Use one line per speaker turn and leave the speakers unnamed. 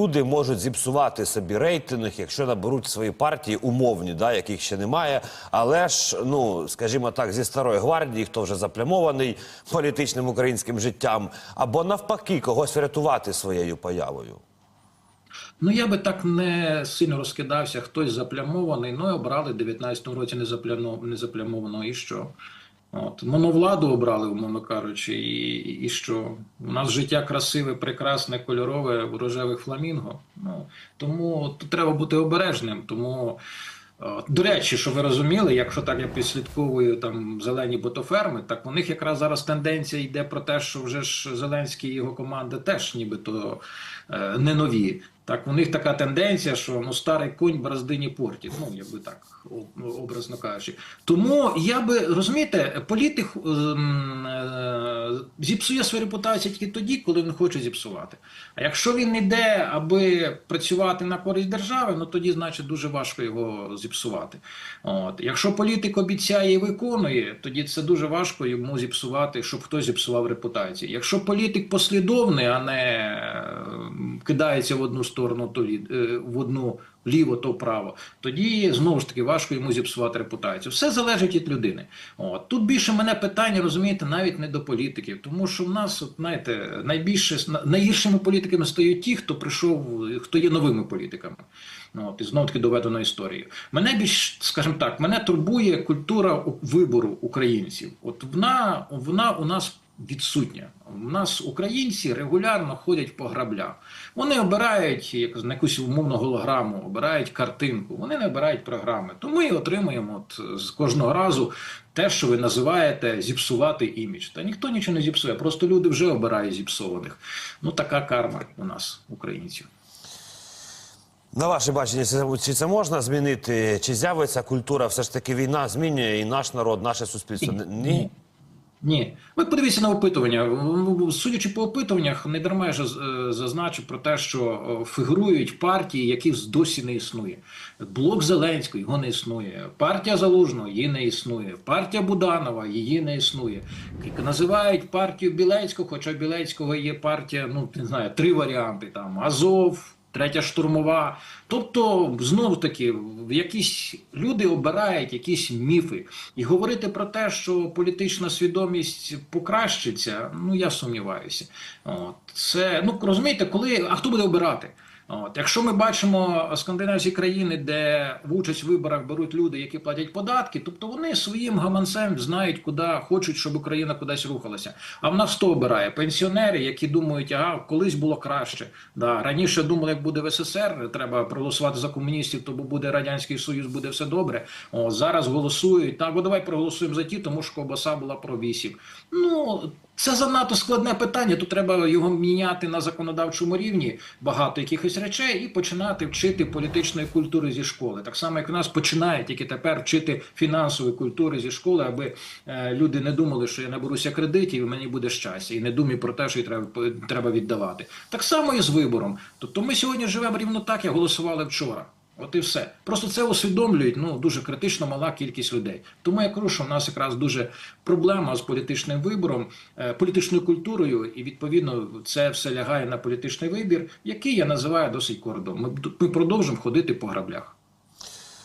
Люди можуть зіпсувати собі рейтинг, якщо наберуть свої партії умовні, да, яких ще немає. Але ж, ну скажімо так, зі старої гвардії, хто вже заплямований політичним українським життям, або навпаки, когось врятувати своєю появою.
Ну я би так не сильно розкидався, хтось заплямований, ну і обрали в 19-му році незаплямо- незаплямованого, і що? От, моновладу обрали, умовно кажучи, і, і що? У нас життя красиве, прекрасне, кольорове в рожевих фламінго. Ну, тому тут треба бути обережним. Тому, е, до речі, що ви розуміли, якщо так я підслідковую там зелені ботоферми, так у них якраз зараз тенденція йде про те, що вже ж Зеленський і його команда теж нібито е, не нові. Так, у них така тенденція, що ну старий конь бороздині портить. Ну якби так образно кажучи. Тому я би розумієте, політик ем, е, зіпсує свою репутацію тільки тоді, коли він хоче зіпсувати. А якщо він йде, аби працювати на користь держави, ну тоді значить дуже важко його зіпсувати. От якщо політик обіцяє і виконує, тоді це дуже важко йому зіпсувати, щоб хтось зіпсував репутацію. Якщо політик послідовний, а не е, кидається в одну сторону, то е, в одну ліво, то вправо, тоді знову ж таки важко йому зіпсувати репутацію. Все залежить від людини. От тут більше мене питання, розумієте, навіть не до політиків, тому що в нас, от, знаєте, найбільше найгіршими політиками стають ті, хто прийшов, хто є новими політиками. От, і знову таки доведено історією. Мене більш, скажімо так, мене турбує культура вибору українців. От вона, вона у нас відсутня. У нас українці регулярно ходять по граблях. Вони обирають як, на якусь умовну голограму, обирають картинку, вони не обирають програми. Тому і отримуємо от, з кожного разу те, що ви називаєте зіпсувати імідж. Та ніхто нічого не зіпсує, просто люди вже обирають зіпсованих. Ну така карма у нас, українців.
На ваше бачення, чи це можна змінити? Чи з'явиться культура? Все ж таки війна змінює і наш народ, наше суспільство? Ні.
Ні, ви подивіться на опитування. Судячи по опитуваннях, не дарма я е, про те, що е, фігурують партії, яких досі не існує. Блок Зеленського його не існує. Партія Залужного її не існує. Партія Буданова її не існує. Називають партію Білецького, хоча Білецького є партія, ну не знаю, три варіанти там Азов. Третя штурмова. Тобто, знову таки, якісь люди обирають якісь міфи. І говорити про те, що політична свідомість покращиться, ну я сумніваюся. От, це, ну розумієте, коли. А хто буде обирати? От, якщо ми бачимо скандинавські країни, де в участь в виборах беруть люди, які платять податки, тобто вони своїм гаманцем знають, куди хочуть, щоб Україна кудись рухалася. А в нас хто обирає? Пенсіонери, які думають, ага, колись було краще. Да, раніше думали, як буде в СССР, треба проголосувати за комуністів, то буде радянський союз, буде все добре. О, зараз голосують. Так, бо давай проголосуємо за ті, тому що ковбаса була про вісім. Ну це занадто складне питання. Тут треба його міняти на законодавчому рівні багато якихось речей і починати вчити політичної культури зі школи. Так само, як у нас починають тільки тепер вчити фінансової культури зі школи, аби е, люди не думали, що я наберуся кредитів і мені буде щастя, і не думаю про те, що треба, треба віддавати. Так само і з вибором. Тобто ми сьогодні живемо рівно так, як голосували вчора. От і все. Просто це усвідомлюють ну дуже критично мала кількість людей. Тому я кажу, що в нас якраз дуже проблема з політичним вибором, е, політичною культурою, і відповідно це все лягає на політичний вибір, який я називаю досить кордом. Ми, ми продовжимо ходити по граблях.